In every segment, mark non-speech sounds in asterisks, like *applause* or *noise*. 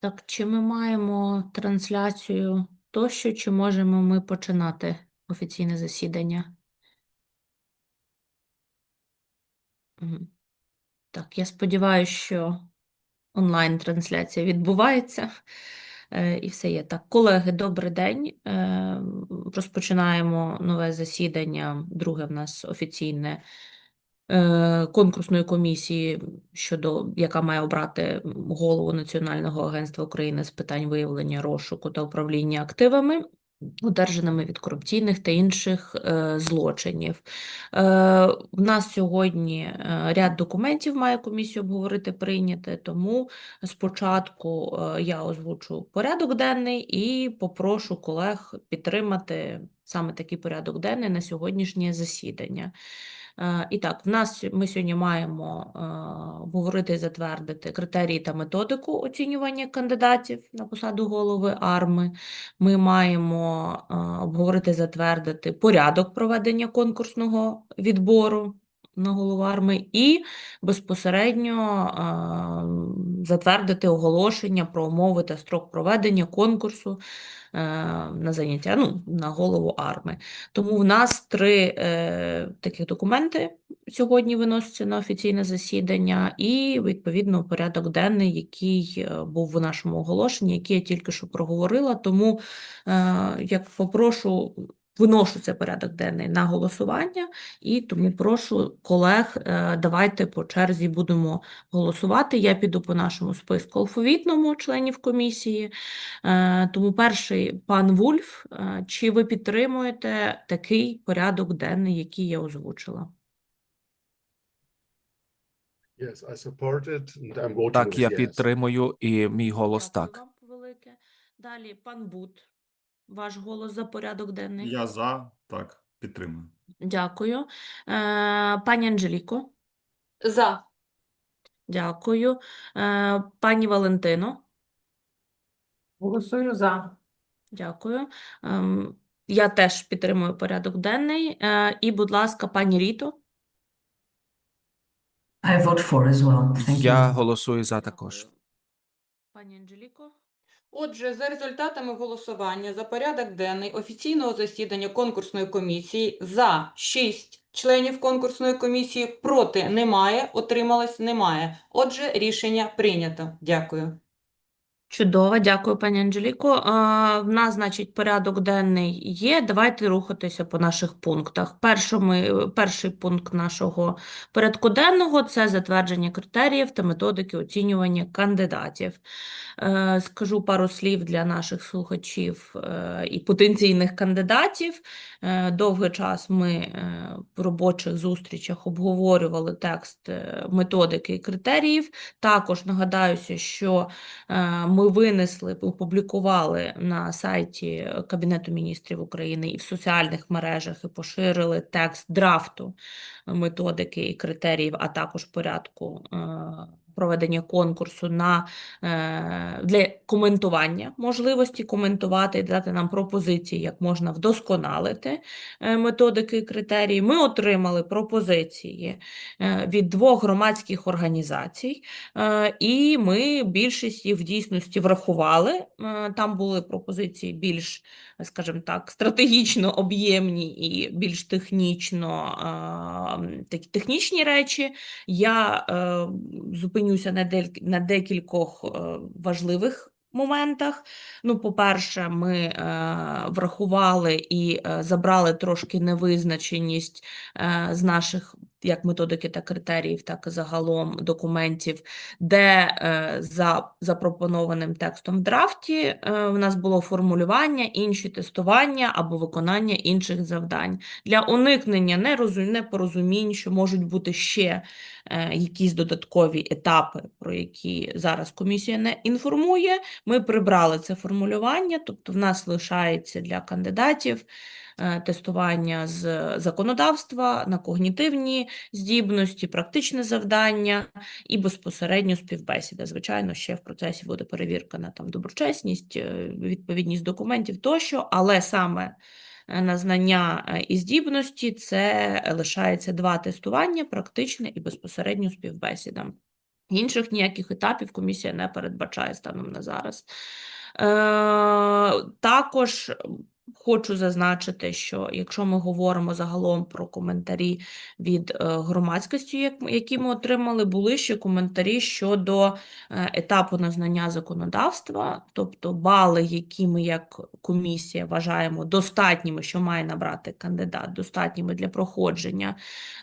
Так, чи ми маємо трансляцію тощо, чи можемо ми починати офіційне засідання? Так, я сподіваюся, що онлайн-трансляція відбувається. Е, І все є. Так, колеги, добрий день. Е, Розпочинаємо нове засідання, друге в нас офіційне конкурсної комісії, щодо яка має обрати голову Національного агентства України з питань виявлення розшуку та управління активами, одержаними від корупційних та інших е, злочинів. Е, в нас сьогодні е, ряд документів має комісію обговорити прийняти, тому спочатку е, я озвучу порядок денний і попрошу колег підтримати саме такий порядок денний на сьогоднішнє засідання. Е, І так, в нас ми сьогодні маємо е, обговорити і затвердити критерії та методику оцінювання кандидатів на посаду голови АРМи. Ми маємо е, обговорити і затвердити порядок проведення конкурсного відбору на голову АРМи і безпосередньо затвердити оголошення про умови та строк проведення конкурсу е, на заняття ну, на голову АРМи. Тому в нас три е, таких документи сьогодні виносяться на офіційне засідання, і відповідно порядок денний, який е, був у нашому оголошенні, який я тільки що проговорила. Тому е, як попрошу. Виношу цей порядок денний на голосування, і тому прошу колег, е, давайте по черзі будемо голосувати. Я піду по нашому списку алфавітному членів комісії. Е, Тому перший пан Вульф, е, чи ви підтримуєте такий порядок денний, який я озвучила? Yes, I support it and I'm voting Так, я yes. підтримую, і мій голос Дякую так. вам велике. Далі пан Бут. Ваш голос за порядок денний. Я за, так, підтримую. Дякую. Е, Пані Анжеліко. За. Дякую. Е, Пані Валентино. Голосую за. Дякую. Ем, Я теж підтримую порядок денний. Е, І, будь ласка, пані Ріто. I vote for as well. Thank Я you. голосую за також. Пані Анжеліко. Отже, за результатами голосування за порядок денний офіційного засідання конкурсної комісії за 6 членів конкурсної комісії, проти немає, отрималось немає. Отже, рішення прийнято. Дякую. Чудово, дякую, пані Анжеліко. В нас, значить, порядок денний є. Давайте рухатися по наших пунктах. Першими, перший пункт нашого порядку денного – це затвердження критеріїв та методики оцінювання кандидатів. Е, Скажу пару слів для наших слухачів е, і потенційних кандидатів. Е, Довгий час ми в робочих зустрічах обговорювали текст методики і критеріїв. Також нагадаюся, що Е, Ми винесли, опублікували на сайті Кабінету міністрів України і в соціальних мережах і поширили текст драфту методики і критеріїв, а також порядку е, проведення конкурсу на, е, для коментування, можливості коментувати і дати нам пропозиції, як можна вдосконалити е, методики і критерії. Ми отримали пропозиції е, від двох громадських організацій. І ми більшість їх в дійсності врахували. Там були пропозиції більш, скажімо так, стратегічно об'ємні і більш технічно такі технічні речі. Я е, зупинюся на, декількох е, важливих моментах. Ну, по-перше, ми е, врахували і е, забрали трошки невизначеність е, з наших як методики та критеріїв, так і загалом документів, де е, за запропонованим текстом в драфті е, в нас було формулювання, інші тестування або виконання інших завдань. Для уникнення непорозумінь, що можуть бути ще е, якісь додаткові етапи, про які зараз комісія не інформує, ми прибрали це формулювання, тобто в нас лишається для кандидатів тестування з законодавства на когнітивні здібності, практичне завдання і безпосередньо співбесіда. Звичайно, ще в процесі буде перевірка на там доброчесність, е, відповідність документів тощо, але саме е, на знання е, і здібності це лишається два тестування: практичне і безпосередньо співбесіда. Інших ніяких етапів комісія не передбачає станом на зараз. Е, також хочу зазначити, що якщо ми говоримо загалом про коментарі від е, громадськості, які ми отримали, були ще коментарі щодо е, етапу назнання законодавства, тобто бали, які ми як комісія вважаємо достатніми, що має набрати кандидат, достатніми для проходження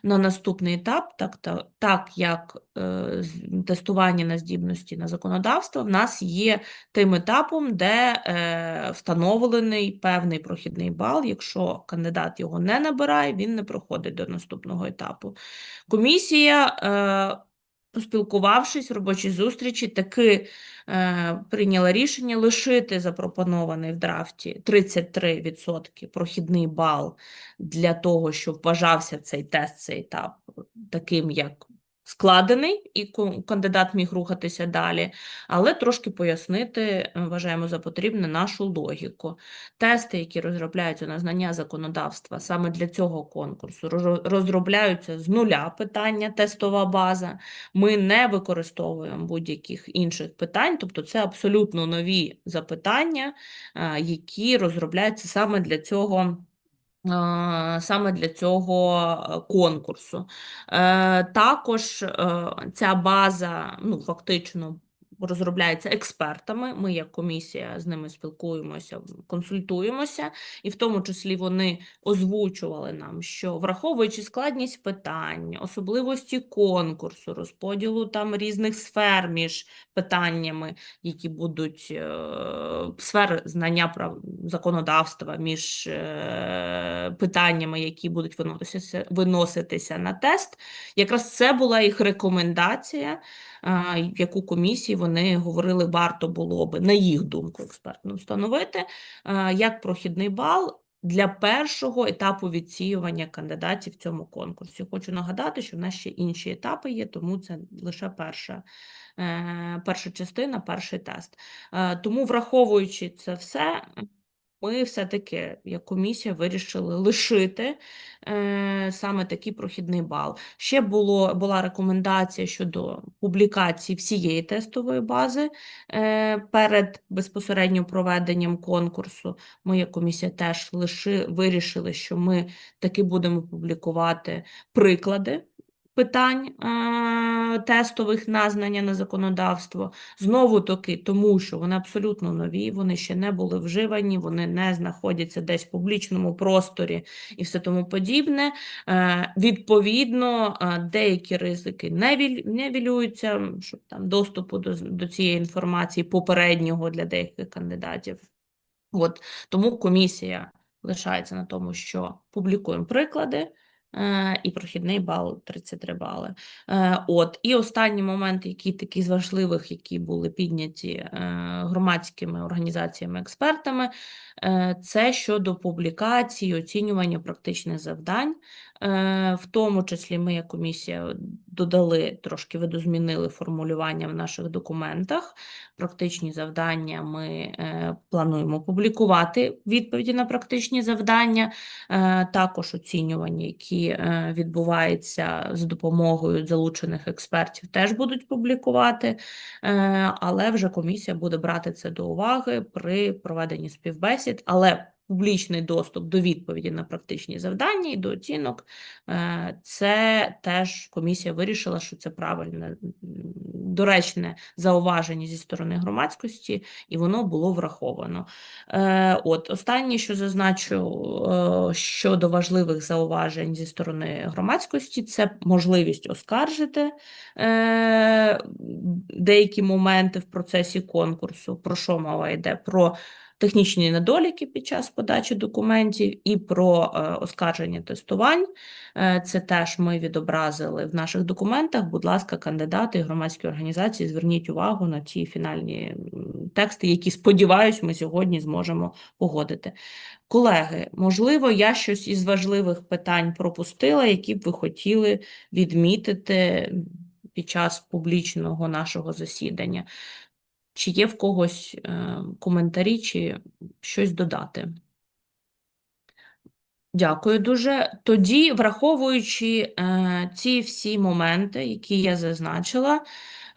на наступний етап, так, та- так як е, тестування на здібності на законодавство, в нас є тим етапом, де е, встановлений певний прохідний бал. Якщо кандидат його не набирає, він не проходить до наступного етапу. Комісія, е, поспілкувавшись в робочій зустрічі, таки е, прийняла рішення лишити запропонований в драфті 33% прохідний бал для того, щоб вважався цей тест, цей етап таким, як складений, і кандидат міг рухатися далі, але трошки пояснити, е, вважаємо за потрібне, нашу логіку. Тести, які розробляються на знання законодавства саме для цього конкурсу, розробляються з нуля питання, тестова база. Ми не використовуємо будь-яких інших питань, тобто це абсолютно нові запитання, е, які розробляються саме для цього. Саме для цього е, конкурсу. Е, Також е, ця база ну, фактично розробляється експертами. Ми, як комісія, з ними спілкуємося, консультуємося, і в тому числі вони озвучували нам, що враховуючи складність питань, особливості конкурсу, розподілу там різних сфер між питаннями, які будуть е, сфер знання прав законодавства між е, питаннями, які будуть виноситися, виноситися на тест. Якраз це була їх рекомендація, яку комісії вони говорили, варто було би, на їх думку, експертно встановити, як прохідний бал. Для першого етапу відсіювання кандидатів в цьому конкурсі. Хочу нагадати, що в нас ще інші етапи є, тому це лише перша, е, перша частина, перший тест. Е, Тому, враховуючи це все, ми все-таки, як комісія, вирішили лишити е, саме такий прохідний бал. Ще було, була рекомендація щодо публікації всієї тестової бази е, перед безпосередньо проведенням конкурсу. Ми, як комісія, теж лиши, вирішили, що ми таки будемо публікувати приклади питань е, тестових на знання на законодавство. Знову таки, тому що вони абсолютно нові, вони ще не були вживані, вони не знаходяться десь в публічному просторі і все тому подібне. Е, Відповідно, е, деякі ризики не віль- не вілюються, щоб там доступу до, до цієї інформації попереднього для деяких кандидатів. От, тому комісія лишається на тому, що публікуємо приклади, і прохідний бал 33 бали. Е, От, і останній момент, який такий з важливих, які були підняті е, громадськими організаціями, експертами, е, це щодо публікації, оцінювання практичних завдань. Е, В тому числі ми, як комісія, додали трошки видозмінили формулювання в наших документах. Практичні завдання ми е, плануємо публікувати відповіді на практичні завдання, е, також оцінювання, які е, відбуваються з допомогою залучених експертів, теж будуть публікувати, е, але вже комісія буде брати це до уваги при проведенні співбесід. Але публічний доступ до відповіді на практичні завдання і до оцінок, е, це теж комісія вирішила, що це правильне, доречне зауваження зі сторони громадськості, і воно було враховано. Е, От останнє, що зазначу е, щодо важливих зауважень зі сторони громадськості, це можливість оскаржити деякі моменти в процесі конкурсу. Про що мова йде? Про технічні недоліки під час подачі документів і про е, оскарження тестувань. Е, Це теж ми відобразили в наших документах. Будь ласка, кандидати і громадські організації, зверніть увагу на ті фінальні тексти, які, сподіваюсь, ми сьогодні зможемо погодити. Колеги, можливо, я щось із важливих питань пропустила, які б ви хотіли відмітити під час публічного нашого засідання. Чи є в когось е, коментарі, чи щось додати? Дякую дуже. Тоді, враховуючи е, ці всі моменти, які я зазначила,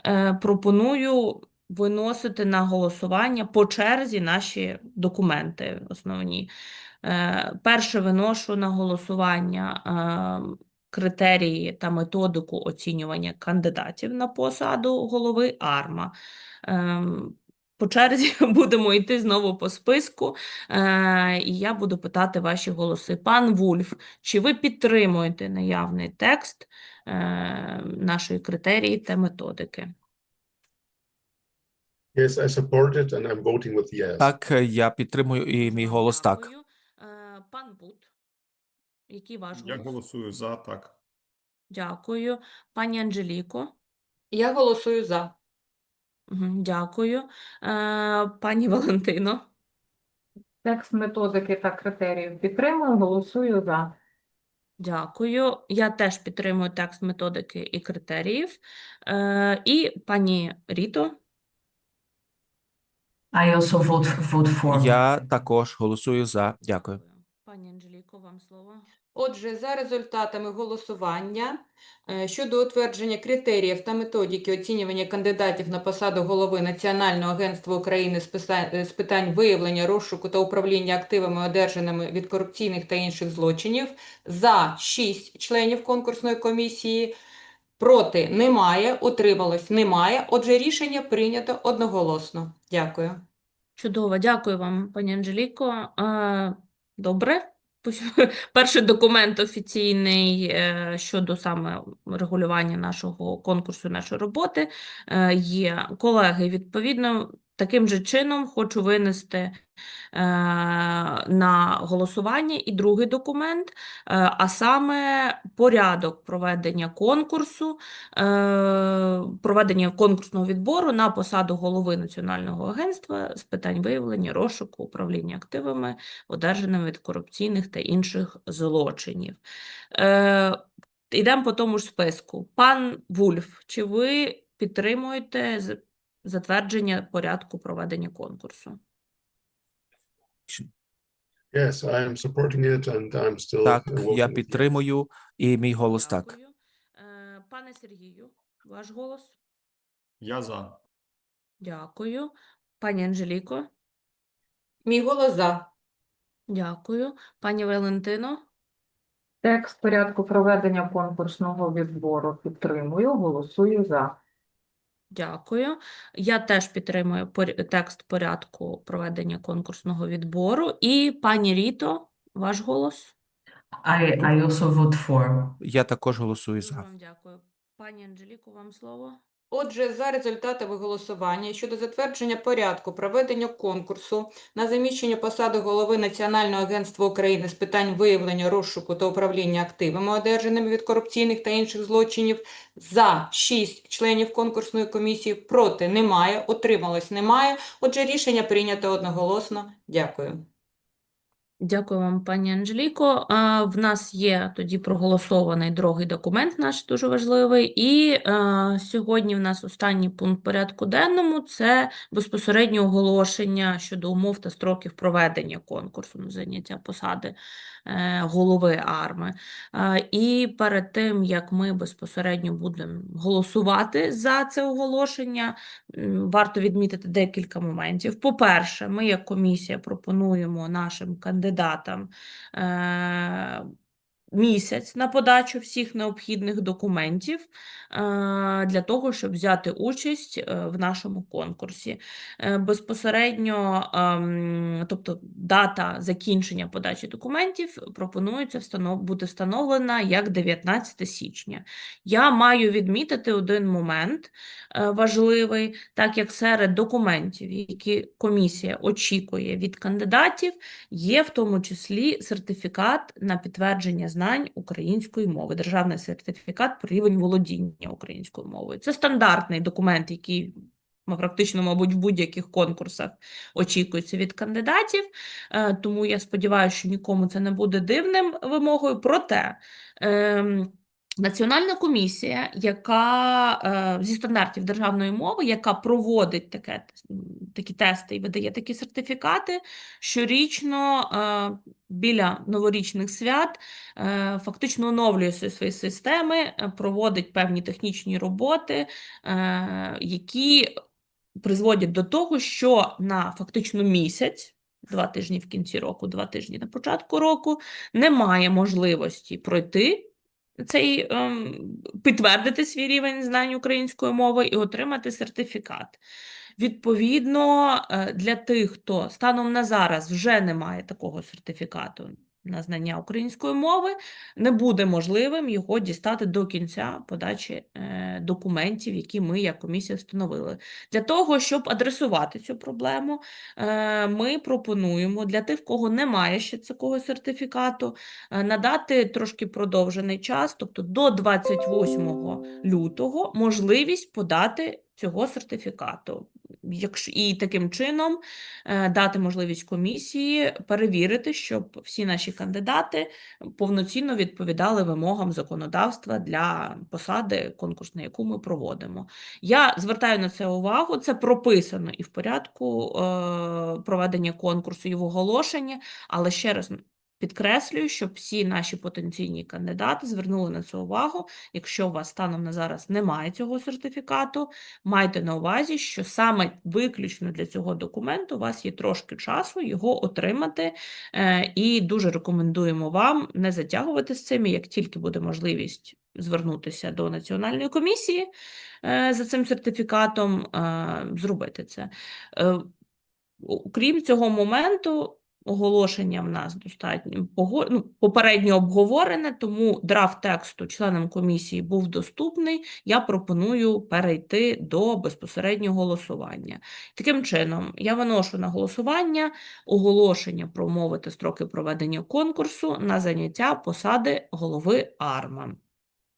е, пропоную виносити на голосування по черзі наші документи основні. Перше виношу на голосування критерії та методику оцінювання кандидатів на посаду голови АРМА. Ем, По черзі *laughs* будемо йти знову по списку, е, і я буду питати ваші голоси. Пан Вульф, чи ви підтримуєте наявний текст е, нашої критерії та методики? Yes, I support it and I'm voting with yes. Так, я підтримую і мій голос так. Е, Пан Бут, який ваш голос? Я голосую за так. Дякую. Пані Анжеліко? Я голосую за. Мгм, Дякую. Е, Пані *laughs* Валентино? Текст методики та критеріїв підтримую, голосую за. Дякую. Я теж підтримую текст методики і критеріїв. Е, І пані Ріто? I also vote, vote for. Я також голосую за. Дякую. Пані Анжеліко, вам слово. Отже, за результатами голосування е, щодо утвердження критеріїв та методики оцінювання кандидатів на посаду голови Національного агентства України з е, питань виявлення, розшуку та управління активами, одержаними від корупційних та інших злочинів, за 6 членів конкурсної комісії, проти немає, утрималось немає. Отже, рішення прийнято одноголосно. Дякую. Чудово, дякую вам, пані Анжеліко. Добре. *laughs* Перший документ офіційний е, щодо саме регулювання нашого конкурсу, нашої роботи е, є. Колеги, відповідно, таким же чином хочу винести е, на голосування і другий документ, е, а саме порядок проведення конкурсу, е, проведення конкурсного відбору на посаду голови Національного агентства з питань виявлення, розшуку, управління активами, одержаними від корупційних та інших злочинів. Е, Йдемо по тому ж списку. Пан Вульф, чи ви підтримуєте затвердження порядку проведення конкурсу? Yes, I am supporting it and I'm still Так, я підтримую і мій голос так. Дякую. Е, Пане Сергію, ваш голос? Я за. Дякую. Пані Анжеліко? Мій голос за. Дякую. Пані Валентино? Текст порядку проведення конкурсного відбору підтримую, голосую за. Дякую. Я теж підтримую текст порядку проведення конкурсного відбору. І пані Ріто, ваш голос? I, I also vote for. Я також голосую за. вам дякую. Пані Анжеліко, вам слово. Отже, за результатами голосування щодо затвердження порядку проведення конкурсу на заміщення посади голови Національного агентства України з питань виявлення, розшуку та управління активами, одержаними від корупційних та інших злочинів, за 6 членів конкурсної комісії, проти немає, утрималось немає. Отже, рішення прийнято одноголосно. Дякую. Дякую вам, пані Анжеліко. В нас є тоді проголосований другий документ, наш дуже важливий. І сьогодні в нас останній пункт порядку денному це безпосереднє оголошення щодо умов та строків проведення конкурсу на зайняття посади голови АРМи. Е, І перед тим, як ми безпосередньо будемо голосувати за це оголошення, варто відмітити декілька моментів. По-перше, ми як комісія пропонуємо нашим кандидатам е, місяць на подачу всіх необхідних документів е, для того, щоб взяти участь е, в нашому конкурсі. Е, Безпосередньо, ем, тобто дата закінчення подачі документів пропонується бути встановлена як 19 січня. Я маю відмітити один момент важливий, так як серед документів, які комісія очікує від кандидатів, є в тому числі сертифікат на підтвердження знань української мови, державний сертифікат про рівень володіння українською мовою. Це стандартний документ, який практично, мабуть, в будь-яких конкурсах очікується від кандидатів. Е, Тому я сподіваюся, що нікому це не буде дивним вимогою. Проте ем, Національна комісія, яка е, зі стандартів державної мови, яка проводить таке, такі тести і видає такі сертифікати, щорічно е, біля новорічних свят е, фактично оновлює свої системи, проводить певні технічні роботи, які призводять до того, що на фактично місяць, два тижні в кінці року, два тижні на початку року, немає можливості пройти цей ем, підтвердити свій рівень знань української мови і отримати сертифікат. Відповідно, е, для тих, хто станом на зараз вже не має такого сертифікату на знання української мови, не буде можливим його дістати до кінця подачі е, документів, які ми як комісія встановили. Для того, щоб адресувати цю проблему, е, ми пропонуємо для тих, в кого немає ще такого сертифікату, е, надати трошки продовжений час, тобто до 28 лютого, можливість подати цього сертифікату. Якщо і таким чином е, дати можливість комісії перевірити, щоб всі наші кандидати повноцінно відповідали вимогам законодавства для посади конкурсної, яку ми проводимо. Я звертаю на це увагу. Це прописано і в порядку е, проведення конкурсу, і в оголошенні, але ще раз підкреслюю, щоб всі наші потенційні кандидати звернули на це увагу. Якщо у вас станом на зараз немає цього сертифікату, майте на увазі, що саме виключно для цього документу у вас є трошки часу його отримати, е, і дуже рекомендуємо вам не затягувати з цим, як тільки буде можливість звернутися до національної комісії е, за цим сертифікатом, е, зробити це. Окрім цього моменту, оголошення в нас достатньо ну, попередньо обговорене, тому драфт тексту членам комісії був доступний. Я пропоную перейти до безпосереднього голосування. Таким чином, я виношу на голосування оголошення про умови та строки проведення конкурсу на заняття посади голови АРМА.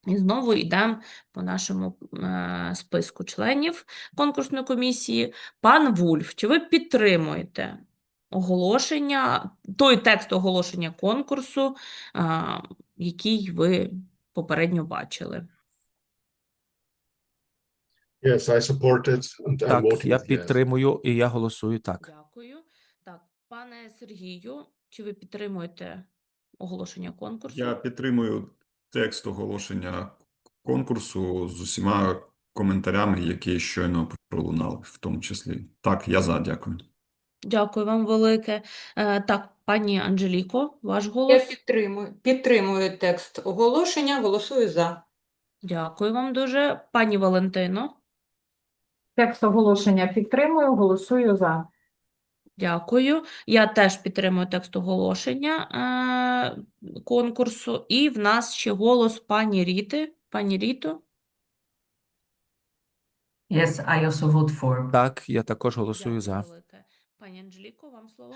І знову йдемо по нашому е, списку членів конкурсної комісії. Пан Вульф, чи ви підтримуєте оголошення, той текст оголошення конкурсу, який ви попередньо бачили? Yes, I support it and Так, я yes. підтримую і я голосую так. Дякую. Так, пане Сергію, чи ви підтримуєте оголошення конкурсу? Я підтримую текст оголошення конкурсу з усіма коментарями, які щойно пролунали, в тому числі. Так, я за, дякую. Дякую вам велике. Е, так, пані Анжеліко, ваш Я голос? підтримую, підтримую текст оголошення, голосую за. Дякую вам дуже. Пані Валентино? Текст оголошення підтримую, голосую за. Дякую. Я теж підтримую текст оголошення е, конкурсу. І в нас ще голос пані Ріти. Пані Ріто? Yes, I also vote for. Так, я також голосую за. Дякую велике. Пані Анжеліко, вам слово.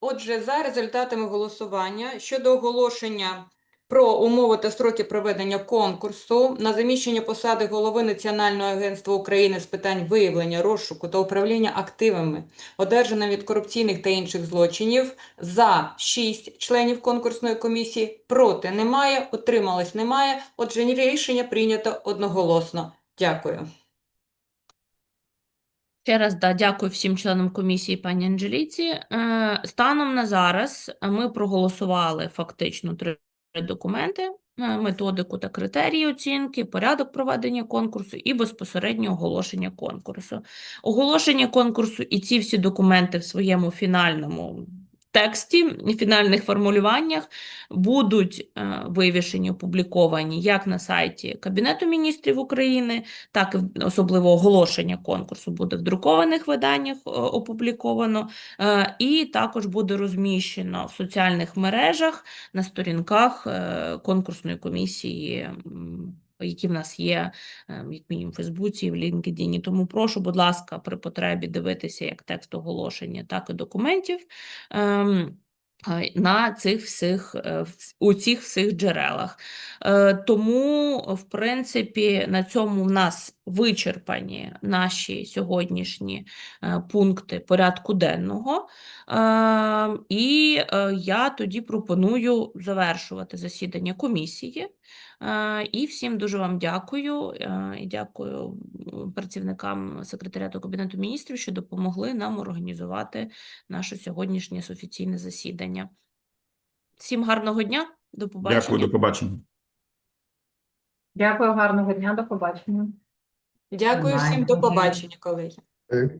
Отже, за результатами голосування щодо оголошення про умови та строки проведення конкурсу на заміщення посади голови Національного агентства України з питань виявлення, розшуку та управління активами, одержаними від корупційних та інших злочинів, за 6 членів конкурсної комісії, проти немає, утрималось немає. Отже, рішення прийнято одноголосно. Дякую. Ще раз да, дякую всім членам комісії, пані Анжеліці. Е, Станом на зараз ми проголосували фактично три документи: е, методику та критерії оцінки, порядок проведення конкурсу і безпосередньо оголошення конкурсу. Оголошення конкурсу і ці всі документи в своєму фінальному тексті, фінальних формулюваннях будуть е, вивішені, опубліковані як на сайті Кабінету міністрів України, так і особливо оголошення конкурсу буде в друкованих виданнях опубліковано, е, і також буде розміщено в соціальних мережах на сторінках е, конкурсної комісії, які в нас є, е, як мінімум, в Фейсбуці в LinkedIn. Тому прошу, будь ласка, при потребі дивитися як текст оголошення, так і документів. ем, На цих всіх е, у цих всіх джерелах. Е, Тому, в принципі, на цьому в нас вичерпані наші сьогоднішні е, пункти порядку денного. Е, І е, я тоді пропоную завершувати засідання комісії. І всім дуже вам дякую. І дякую працівникам секретаріату Кабінету міністрів, що допомогли нам організувати наше сьогоднішнє офіційне засідання. Всім гарного дня, до побачення. Дякую, до побачення. Дякую, гарного дня, до побачення. Дякую всім, до побачення, колеги. Okay.